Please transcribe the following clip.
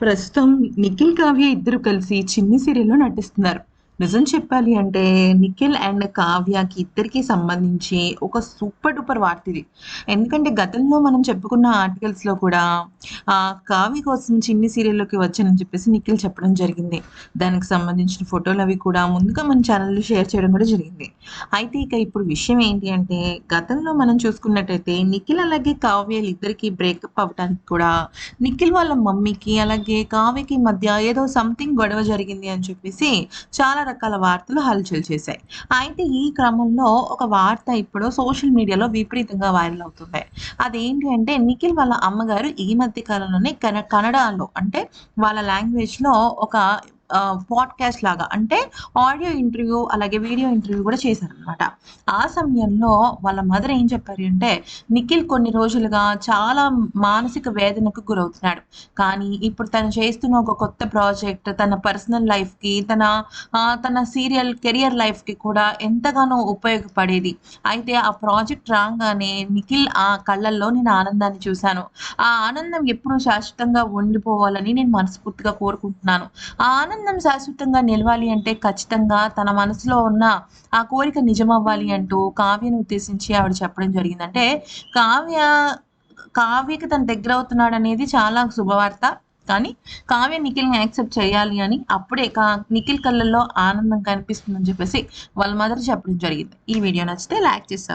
ప్రస్తుతం నిఖిల్ కావ్య ఇద్దరు కలిసి చిన్ని సీరియల్లో నటిస్తున్నారు. నిజం చెప్పాలి అంటే నిఖిల్ అండ్ కావ్యకి ఇద్దరికి సంబంధించి ఒక సూపర్ డూపర్ వార్త ఇది ఎందుకంటే గతంలో మనం చెప్పుకున్న ఆర్టికల్స్లో కూడా ఆ కావ్య కోసం చిన్ని సీరియల్లోకి వచ్చానని చెప్పేసి నిఖిల్ చెప్పడం జరిగింది. దానికి సంబంధించిన ఫోటోలు అవి కూడా ముందుగా మన ఛానల్లో షేర్ చేయడం కూడా జరిగింది. అయితే ఇక ఇప్పుడు విషయం ఏంటి అంటే గతంలో మనం చూసుకున్నట్టయితే నిఖిల్ అలాగే కావ్యలు ఇద్దరికి బ్రేకప్ అవ్వడానికి కూడా నిఖిల్ వాళ్ళ మమ్మీకి అలాగే కావ్యకి మధ్య ఏదో సంథింగ్ గొడవ జరిగింది అని చెప్పేసి చాలా రకాల వార్తలు హల్చల్ చేశాయి. అయితే ఈ క్రమంలో ఒక వార్త ఇప్పుడు సోషల్ మీడియాలో విపరీతంగా వైరల్ అవుతుంది అదేంటి అంటే నిఖిల్ వాళ్ళ అమ్మగారు ఈ మధ్య కాలంలోనే కన కన్నడలో అంటే వాళ్ళ లాంగ్వేజ్లో ఒక పాడ్కాస్ట్ లాగా అంటే ఆడియో ఇంటర్వ్యూ అలాగే వీడియో ఇంటర్వ్యూ కూడా చేశారనమాట ఆ సమయంలో వాళ్ళ మదర్ ఏం చెప్పారు అంటే నిఖిల్ కొన్ని రోజులుగా చాలా మానసిక వేదనకు గురవుతున్నాడు. కానీ ఇప్పుడు తను చేస్తున్న ఒక కొత్త ప్రాజెక్ట్ తన పర్సనల్ లైఫ్కి తన తన సీరియల్ కెరియర్ లైఫ్కి కూడా ఎంతగానో ఉపయోగపడేది. అయితే ఆ ప్రాజెక్ట్ రాగానే నిఖిల్ ఆ కళ్ళల్లో నేను ఆనందాన్ని చూశాను. ఆ ఆనందం ఎప్పుడూ శాశ్వతంగా ఉండిపోవాలని నేను మనస్ఫూర్తిగా కోరుకుంటున్నాను. ఆ ఆనందం శాశ్వతంగా నిలవాలి అంటే ఖచ్చితంగా తన మనసులో ఉన్న ఆ కోరిక నిజమవ్వాలి అంటూ కావ్యను ఉద్దేశించి ఆవిడ చెప్పడం జరిగింది అంటే కావ్య కావ్యకి తన దగ్గర అవుతున్నాడు అనేది చాలా శుభవార్త. కానీ కావ్య నిఖిల్ని యాక్సెప్ట్ చేయాలి అని అప్పుడే కా నిఖిల్ కళ్ళల్లో ఆనందం కనిపిస్తుందని చెప్పేసి వాళ్ళ మదర్ చెప్పడం జరిగింది. ఈ వీడియో నచ్చితే లైక్ చేసి